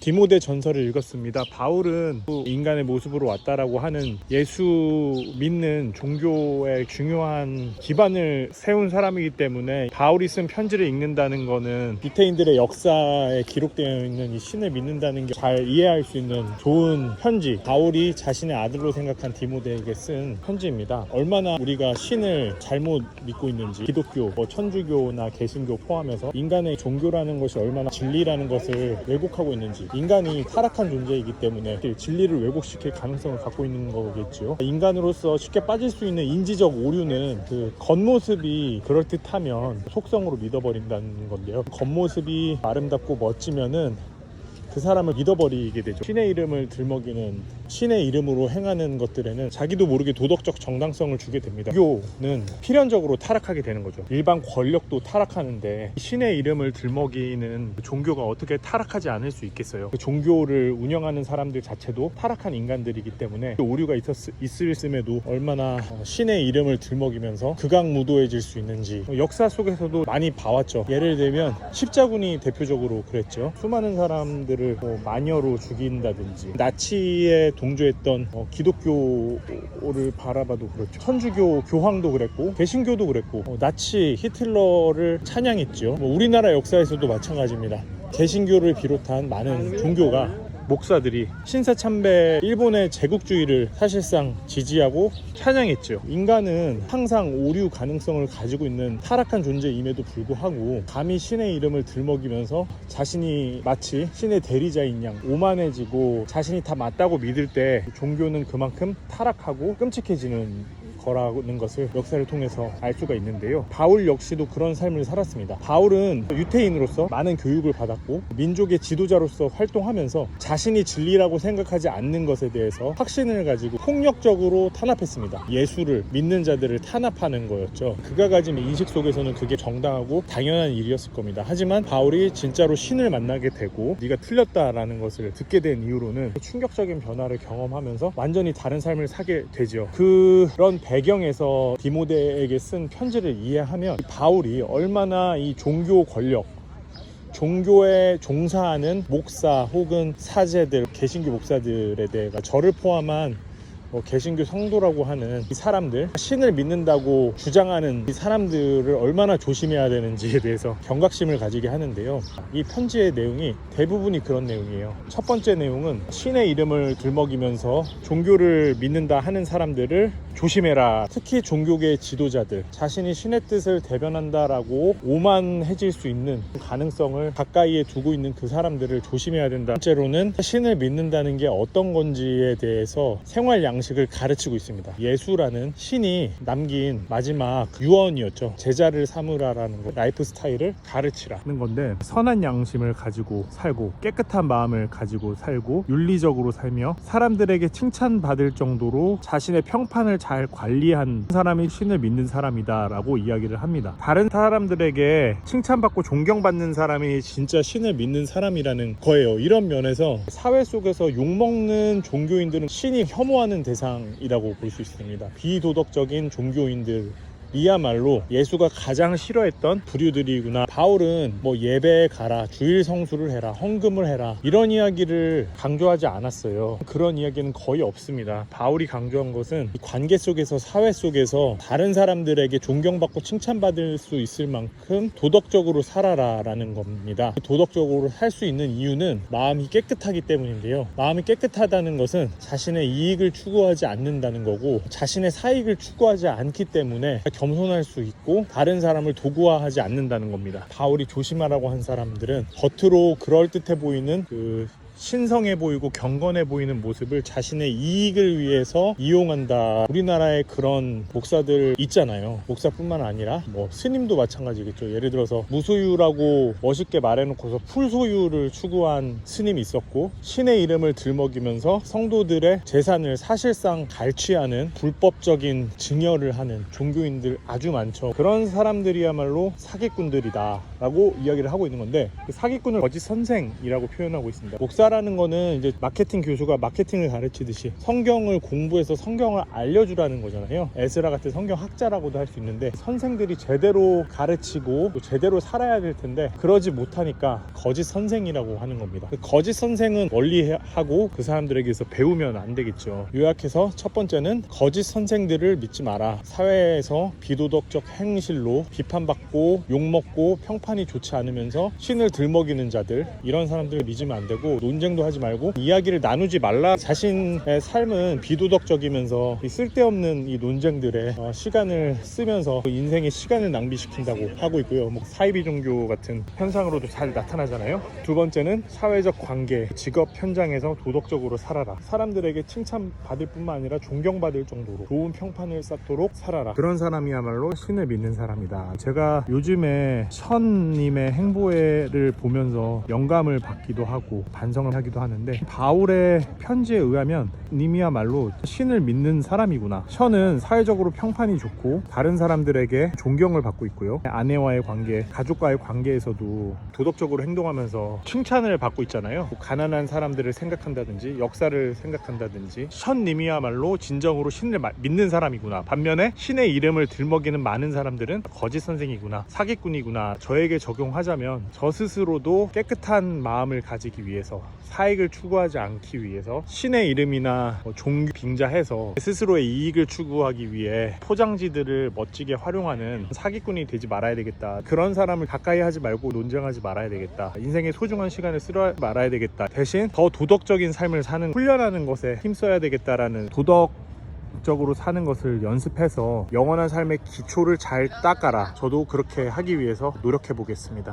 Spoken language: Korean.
디모데 전설을 읽었습니다. 바울은 또 인간의 모습으로 왔다라고 하는 예수 믿는 종교의 중요한 기반을 세운 사람이기 때문에 바울이 쓴 편지를 읽는다는 거는 유태인들의 역사에 기록되어 있는 이 신을 믿는다는 게 잘 이해할 수 있는 좋은 편지. 바울이 자신의 아들로 생각한 디모데에게 쓴 편지입니다. 얼마나 우리가 신을 잘못 믿고 있는지 기독교, 뭐 천주교나 개신교 포함해서 인간의 종교라는 것이 얼마나 진리라는 것을 왜곡하고 있는지 인간이 타락한 존재이기 때문에 진리를 왜곡시킬 가능성을 갖고 있는 거겠죠. 인간으로서 쉽게 빠질 수 있는 인지적 오류는 그 겉모습이 그럴듯하면 속성으로 믿어버린다는 건데요. 겉모습이 아름답고 멋지면은 그 사람을 믿어버리게 되죠. 신의 이름을 들먹이는 신의 이름으로 행하는 것들에는 자기도 모르게 도덕적 정당성을 주게 됩니다. 종교는 필연적으로 타락하게 되는 거죠. 일반 권력도 타락하는데 신의 이름을 들먹이는 종교가 어떻게 타락하지 않을 수 있겠어요. 그 종교를 운영하는 사람들 자체도 타락한 인간들이기 때문에 그 오류가 있었, 있을음에도 얼마나 어, 신의 이름을 들먹이면서 극악무도해질 수 있는지 어, 역사 속에서도 많이 봐왔죠. 예를 들면 십자군이 대표적으로 그랬죠. 수많은 사람들 을 뭐 마녀로 죽인다든지 나치에 동조했던 어, 기독교를 바라봐도 그렇죠. 천주교 교황도 그랬고 개신교도 그랬고 어, 나치 히틀러를 찬양했죠. 뭐 우리나라 역사에서도 마찬가지입니다. 개신교를 비롯한 많은 종교가 목사들이 신사 참배 일본의 제국주의를 사실상 지지하고 찬양했죠. 인간은 항상 오류 가능성을 가지고 있는 타락한 존재임에도 불구하고 감히 신의 이름을 들먹이면서 자신이 마치 신의 대리자인 양 오만해지고 자신이 다 맞다고 믿을 때 종교는 그만큼 타락하고 끔찍해지는 거라는 것을 역사를 통해서 알 수가 있는데요. 바울 역시도 그런 삶을 살았습니다. 바울은 유태인으로서 많은 교육을 받았고 민족의 지도자로서 활동하면서 자신이 진리라고 생각하지 않는 것에 대해서 확신을 가지고 폭력적으로 탄압했습니다. 예수를 믿는 자들을 탄압하는 거였죠. 그가 가진 인식 속에서는 그게 정당하고 당연한 일이었을 겁니다. 하지만 바울이 진짜로 신을 만나게 되고 네가 틀렸다라는 것을 듣게 된 이후로는 충격적인 변화를 경험하면서 완전히 다른 삶을 사게 되죠. 그런 배경에서 디모데에게 쓴 편지를 이해하면 이 바울이 얼마나 이 종교 권력 종교에 종사하는 목사 혹은 사제들 개신교 목사들에 대해 저를 포함한 뭐 개신교 성도라고 하는 이 사람들 신을 믿는다고 주장하는 이 사람들을 얼마나 조심해야 되는지에 대해서 경각심을 가지게 하는데요. 이 편지의 내용이 대부분이 그런 내용이에요. 첫 번째 내용은 신의 이름을 들먹이면서 종교를 믿는다 하는 사람들을 조심해라. 특히 종교계 지도자들 자신이 신의 뜻을 대변한다라고 오만해질 수 있는 가능성을 가까이에 두고 있는 그 사람들을 조심해야 된다. 번째로는 신을 믿는다는 게 어떤 건지에 대해서 생활 양 식을 가르치고 있습니다 예수라는 신이 남긴 마지막 유언이었죠 제자를 삼으라라는 거 라이프 스타일을 가르치라는 건데 선한 양심을 가지고 살고 깨끗한 마음을 가지고 살고 윤리적으로 살며 사람들에게 칭찬받을 정도로 자신의 평판을 잘 관리한 사람이 신을 믿는 사람이다라고 이야기를 합니다. 다른 사람들에게 칭찬받고 존경받는 사람이 진짜 신을 믿는 사람이라는 거예요. 이런 면에서 사회 속에서 욕먹는 종교인들은 신이 혐오하는 대상이라고 볼 수 있습니다. 비도덕적인 종교인들 이야말로 예수가 가장 싫어했던 부류들이구나. 바울은 뭐 예배에 가라, 주일 성수를 해라, 헌금을 해라 이런 이야기를 강조하지 않았어요. 그런 이야기는 거의 없습니다. 바울이 강조한 것은 이 관계 속에서 사회 속에서 다른 사람들에게 존경받고 칭찬받을 수 있을 만큼 도덕적으로 살아라라는 겁니다. 도덕적으로 살 수 있는 이유는 마음이 깨끗하기 때문인데요. 마음이 깨끗하다는 것은 자신의 이익을 추구하지 않는다는 거고 자신의 사익을 추구하지 않기 때문에 겸손할 수 있고 다른 사람을 도구화하지 않는다는 겁니다. 바울이 조심하라고 한 사람들은 겉으로 그럴듯해 보이는 그 신성해 보이고 경건해 보이는 모습을 자신의 이익을 위해서 이용한다. 우리나라에 그런 목사들 있잖아요. 목사뿐만 아니라 뭐 스님도 마찬가지겠죠. 예를 들어서 무소유라고 멋있게 말해놓고서 풀소유를 추구한 스님이 있었고 신의 이름을 들먹이면서 성도들의 재산을 사실상 갈취하는 불법적인 증여를 하는 종교인들 아주 많죠. 그런 사람들이야말로 사기꾼들이다. 라고 이야기를 하고 있는 건데 그 사기꾼을 거짓 선생이라고 표현하고 있습니다. 목사 라는 거는 이제 마케팅 교수가 마케팅을 가르치듯이 성경을 공부해서 성경을 알려주라는 거잖아요. 에스라 같은 성경 학자라고도 할 수 있는데 선생들이 제대로 가르치고 또 제대로 살아야 될 텐데 그러지 못하니까 거짓 선생이라고 하는 겁니다. 그 거짓 선생은 멀리 하고 그 사람들에게서 배우면 안 되겠죠. 요약해서 첫 번째는 거짓 선생들을 믿지 마라. 사회에서 비도덕적 행실로 비판받고 욕먹고 평판이 좋지 않으면서 신을 들먹이는 자들 이런 사람들을 믿으면 안 되고 논 쟁도 하지 말고 이야기를 나누지 말라. 자신의 삶은 비도덕적이면서 이 쓸데없는 이 논쟁들에 어, 시간을 쓰면서 그 인생의 시간을 낭비시킨다고 하고 있고요. 뭐 사이비 종교 같은 현상으로도 잘 나타나잖아요. 두 번째는 사회적 관계, 직업 현장에서 도덕적으로 살아라. 사람들에게 칭찬받을 뿐만 아니라 존경받을 정도로 좋은 평판을 쌓도록 살아라. 그런 사람이야말로 신을 믿는 사람이다. 제가 요즘에 션님의 행보를 보면서 영감을 받기도 하고 반성을 하기도 하는데 바울의 편지에 의하면 님이야말로 신을 믿는 사람이구나. 션은 사회적으로 평판이 좋고 다른 사람들에게 존경을 받고 있고요. 아내와의 관계, 가족과의 관계에서도 도덕적으로 행동하면서 칭찬을 받고 있잖아요. 가난한 사람들을 생각한다든지 역사를 생각한다든지 션 님이야말로 진정으로 신을 마- 믿는 사람이구나. 반면에 신의 이름을 들먹이는 많은 사람들은 거짓 선생이구나, 사기꾼이구나. 저에게 적용하자면 저 스스로도 깨끗한 마음을 가지기 위해서 사익을 추구하지 않기 위해서 신의 이름이나 뭐 종교 빙자해서 스스로의 이익을 추구하기 위해 포장지들을 멋지게 활용하는 사기꾼이 되지 말아야 되겠다. 그런 사람을 가까이 하지 말고 논쟁하지 말아야 되겠다. 인생의 소중한 시간을 쓰러 말아야 되겠다. 대신 더 도덕적인 삶을 사는 훈련하는 것에 힘써야 되겠다라는 도덕 적으로 사는 것을 연습해서 영원한 삶의 기초를 잘 닦아라. 저도 그렇게 하기 위해서 노력해 보겠습니다.